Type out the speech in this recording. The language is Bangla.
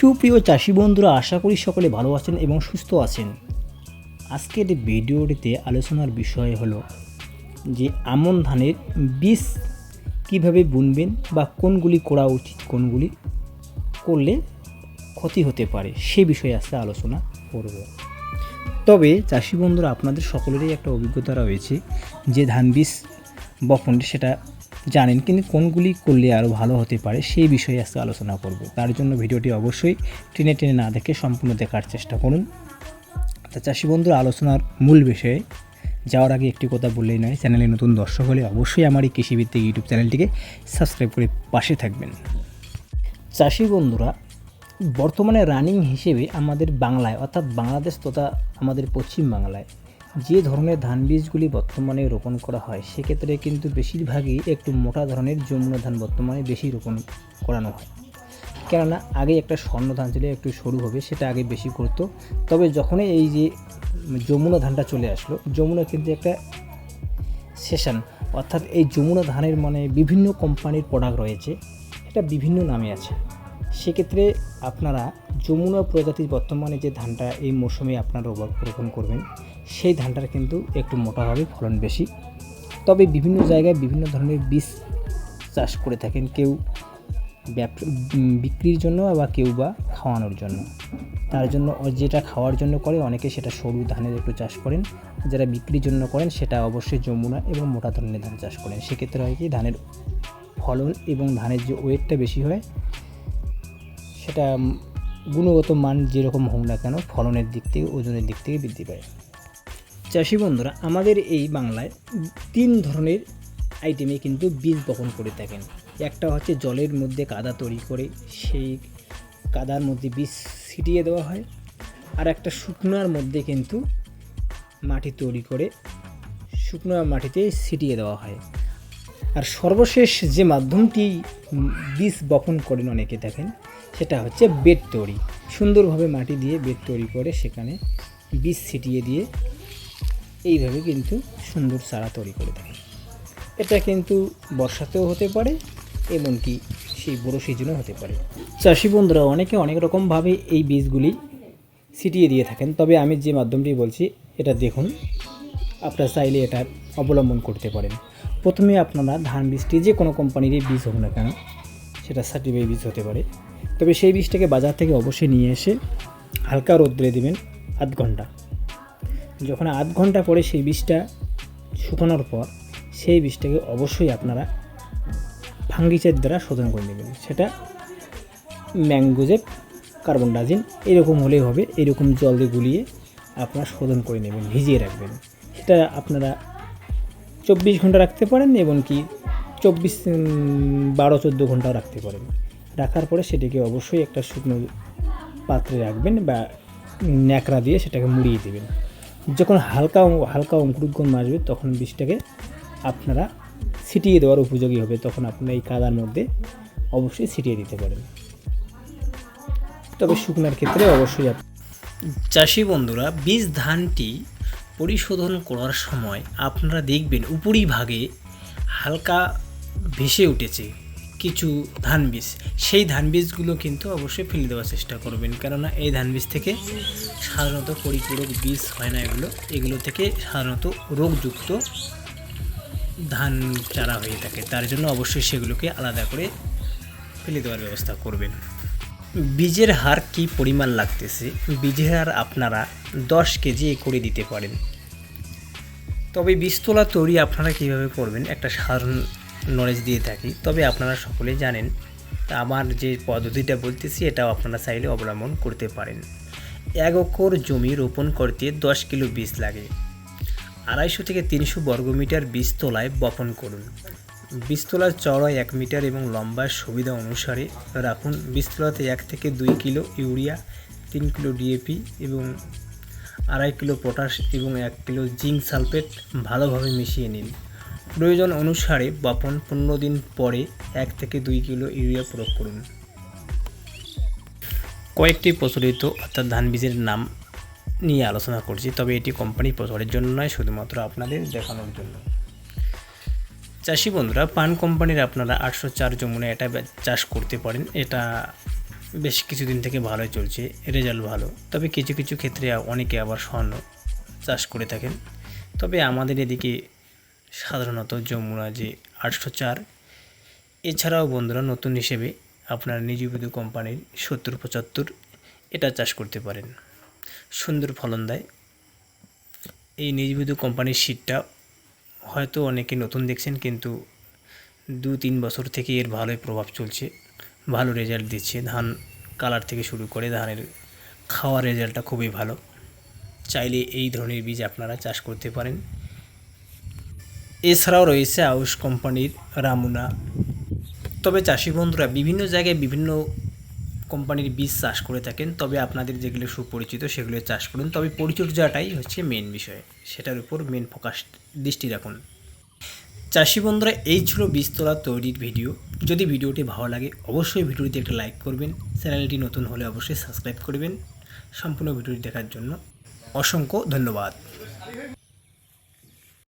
সুপ্রিয় চাষি বন্ধুরা, আশা করি সকলে ভালো আছেন এবং সুস্থ আছেন। আজকের ভিডিওটিতে আলোচনার বিষয় হলো যে আমন ধানের বীজ কীভাবে বুনবেন বা কোনগুলি করা উচিত, কোনগুলি করলে ক্ষতি হতে পারে, সে বিষয়ে আজকে আলোচনা করব। তবে চাষি বন্ধুরা, আপনাদের সকলেরই একটা অভিজ্ঞতা রয়েছে যে ধান বীজ বপন, সেটা জানেন কিন্তু কোনগুলি করলে আরও ভালো হতে পারে সেই বিষয়ে আজকে আলোচনা করব। তার জন্য ভিডিওটি অবশ্যই টেনে টেনে না দেখে সম্পূর্ণ দেখার চেষ্টা করুন। তা চাষি বন্ধুর, আলোচনার মূল বিষয়ে যাওয়ার আগে একটি কথা বললেই নয়, চ্যানেলে নতুন দর্শক হলে অবশ্যই আমার এই কৃষিভিত্তিক ইউটিউব চ্যানেলটিকে সাবস্ক্রাইব করে পাশে থাকবেন। চাষি বন্ধুরা, বর্তমানে রানিং হিসেবে আমাদের বাংলায়, অর্থাৎ বাংলাদেশ তথা আমাদের পশ্চিম বাংলায় যে ধরনের ধান বীজগুলি বর্তমানে রোপণ করা হয়, সেক্ষেত্রে কিন্তু বেশিরভাগই একটু মোটা ধরনের যমুনা ধান বর্তমানে বেশি রোপণ করানো হয়। কেননা, আগে একটা স্বর্ণ ধান ছিল, একটু সরু হবে, সেটা আগে বেশি করতো। তবে যখনই এই যে যমুনা ধানটা চলে আসলো, যমুনা কিন্তু একটা সেশন, অর্থাৎ এই যমুনা ধানের মানে বিভিন্ন কোম্পানির প্রোডাক্ট রয়েছে, এটা বিভিন্ন নামে আছে। সেক্ষেত্রে আপনারা যমুনা প্রজাতির বর্তমানে যে ধানটা এই মৌসুমে আপনারা রোপণ- করবেন সেই ধানটার কিন্তু একটু মোটা হবে ফলন বেশি। তবে বিভিন্ন জায়গায় বিভিন্ন ধরনের বীজ চাষ করে থাকেন কেউ বিক্রির জন্য বা কেউ বা খাওয়ানোর জন্য। তার জন্য যেটা খাওয়ার জন্য করে অনেকে সেটা সরু ধানের একটু চাষ করেন। যারা বিক্রির জন্য করেন সেটা অবশ্যই যমুনা এবং মোটা ধরনের ধান চাষ করেন। সেক্ষেত্রে হয় কি ধানের ফলন এবং ধানের যে ওয়েটটা বেশি হয়, সেটা গুণগত মান যেরকম হোক না কেন ফলনের দিক থেকে, ওজনের দিক থেকে বৃদ্ধি পায়। চাষি বন্ধুরা, আমাদের এই বাংলায় তিন ধরনের আইটেমে কিন্তু বীজ বপন করে থাকেন। একটা হচ্ছে জলের মধ্যে কাদা তৈরি করে, সেই কাদার মধ্যে বীজ ছিটিয়ে দেওয়া হয়। আর একটা শুকনার মধ্যে কিন্তু মাটি তৈরি করে শুকনো মাটিতে ছিটিয়ে দেওয়া হয়। আর সর্বশেষ যে মাধ্যমটি বীজ বপন করেন অনেকে দেখেন, সেটা হচ্ছে বেড তৈরি। সুন্দরভাবে মাটি দিয়ে বেড তৈরি করে সেখানে বীজ ছিটিয়ে দিয়ে এইভাবে কিন্তু সুন্দর চারা তৈরি করে থাকে। এটা কিন্তু বর্ষাতেও হতে পারে, এমনকি সেই বড়ো সিজনও হতে পারে। চাষি বন্ধুরা, অনেকে অনেক রকমভাবে এই বীজগুলি ছিটিয়ে দিয়ে থাকেন। তবে আমি যে মাধ্যমটি বলছি, এটা দেখুন। আপনারা চাইলে এটা অবলম্বন করতে পারেন। প্রথমে আপনারা ধান বীজটি যে কোনো কোম্পানিরই বীজ হোক না কেন, সেটা সার্টিফাইড বীজ হতে পারে। তবে সেই বীজটাকে বাজার থেকে অবশ্যই নিয়ে এসে হালকা রোদ্রে দেবেন আধ ঘণ্টা। যখন আধ ঘণ্টা পরে সেই বীজটা শুকানোর পর, সেই বীজটাকে অবশ্যই আপনারা ফাঙ্গিচের দ্বারা শোধন করে নেবেন। সেটা ম্যাঙ্গোজেব কার্বন ডাজিন এরকম হলেই হবে, এরকম জল দিয়ে গুলিয়ে আপনারা শোধন করে নেবেন, ভিজিয়ে রাখবেন। সেটা আপনারা চব্বিশ ঘণ্টা রাখতে পারেন এবং কি চব্বিশ বারো, চোদ্দ ঘন্টাও রাখতে পারেন। রাখার পরে সেটাকে অবশ্যই একটা শুকনো পাত্রে রাখবেন বা ন্যাকড়া দিয়ে সেটাকে মুড়িয়ে দেবেন। যখন হালকা হালকা অঙ্কুরোদ্গম আসবে, তখন বীজটাকে আপনারা ছিটিয়ে দেওয়ার উপযোগী হবে। তখন আপনারা এই কাদার মধ্যে অবশ্যই ছিটিয়ে দিতে পারেন। তবে শুকনার ক্ষেত্রে অবশ্যই চাষি বন্ধুরা, বীজ ধানটি পরিশোধন করার সময় আপনারা দেখবেন উপরিভাগে হালকা ভেসে উঠেছে। কিছু ধান বীজ। সেই ধান বীজগুলো কিন্তু অবশ্যই ফেলে দেওয়ার চেষ্টা করবেন। কেননা এই ধান বীজ থেকে সাধারণত পরিপূরক বীজ হয় না এগুলো। এগুলো থেকে সাধারণত রোগযুক্ত ধান চারা হয়ে থাকে। তার জন্য অবশ্যই সেগুলোকে আলাদা করে ফেলে দেওয়ার ব্যবস্থা করবেন। বীজের হার কি পরিমাণ লাগতেছে? বীজের হার আপনারা দশ কেজি করে দিতে পারেন। তবে বীজতলা তৈরি আপনারা কীভাবে করবেন? একটা সাধারণ নলেজ দিয়ে থাকি। তবে আপনারা সকলেই জানেন, আমার যে পদ্ধতিটা বলতেছি, এটাও আপনারা চাইলে অবলম্বন করতে পারেন। এক একর জমি রোপণ করতে দশ কিলো বীজ লাগে। আড়াইশো থেকে তিনশো বর্গমিটার বীজতলায় বপন করুন। বীজতলার চড়া এক মিটার এবং লম্বা সুবিধা অনুসারে রাখুন। বীজতলাতে এক থেকে দুই কিলো ইউরিয়া, তিন কিলো ডিএপি এবং আড়াই কিলো পটাশ এবং এক কিলো জিঙ্ক সালফেট ভালোভাবে মিশিয়ে নিন। প্রয়োজন অনুসারে বপন পনেরো দিন পরে এক থেকে দুই কিলো ইউরিয়া প্রয়োগ করুন। কয়েকটি প্রচলিত অর্থাৎ ধান বীজের নাম নিয়ে আলোচনা করছি, তবে এটি কোম্পানি প্রচারের জন্য নয়, শুধুমাত্র আপনাদের দেখানোর জন্য। চাষি বন্ধুরা, পান কোম্পানির আপনারা আটশো চার যমুনা এটা চাষ করতে পারেন। এটা বেশ কিছুদিন থেকে ভালোই চলছে রেজাল্ট ভালো। তবে কিছু কিছু ক্ষেত্রে অনেকে আবার স্বর্ণ চাষ করে থাকেন। তবে আমাদের এদিকে সাধারণত যমুনা যে আটশো চার। এছাড়াও বন্ধুরা, নতুন হিসেবে আপনার নিজিবিদু কোম্পানির সত্তর পঁচাত্তর এটা চাষ করতে পারেন। সুন্দর ফলন দেয়। এই নিজিবিদু কোম্পানির শীতটা হয়তো অনেকে নতুন দেখছেন, কিন্তু দু তিন বছর থেকে এর ভালোই প্রভাব চলছে। ভালো রেজাল্ট দিচ্ছে। ধান কালার থেকে শুরু করে ধানের খাওয়ার রেজাল্টটা খুবই ভালো। চাইলে এই ধরনের বীজ আপনারা চাষ করতে পারেন। এছাড়াও রয়েছে আউশ কোম্পানির রামুনা। তবে চাষি বন্ধুরা, বিভিন্ন জায়গায় বিভিন্ন কোম্পানির বীজ চাষ করে থাকেন। তবে আপনাদের যেগুলো সুপরিচিত সেগুলো চাষ করুন। তবে পরিচর্যাটাই হচ্ছে মেন বিষয়। সেটার উপর মেন ফোকাস দৃষ্টি রাখুন। চাষি বন্ধুরা, এই ছিল বীজতলা তৈরির ভিডিও যদি ভিডিওটি ভালো লাগে, অবশ্যই ভিডিওটি একটা লাইক করবেন। চ্যানেলটি নতুন হলে অবশ্যই সাবস্ক্রাইব করবেন। সম্পূর্ণ ভিডিওটি দেখার জন্য অসংখ্য ধন্যবাদ।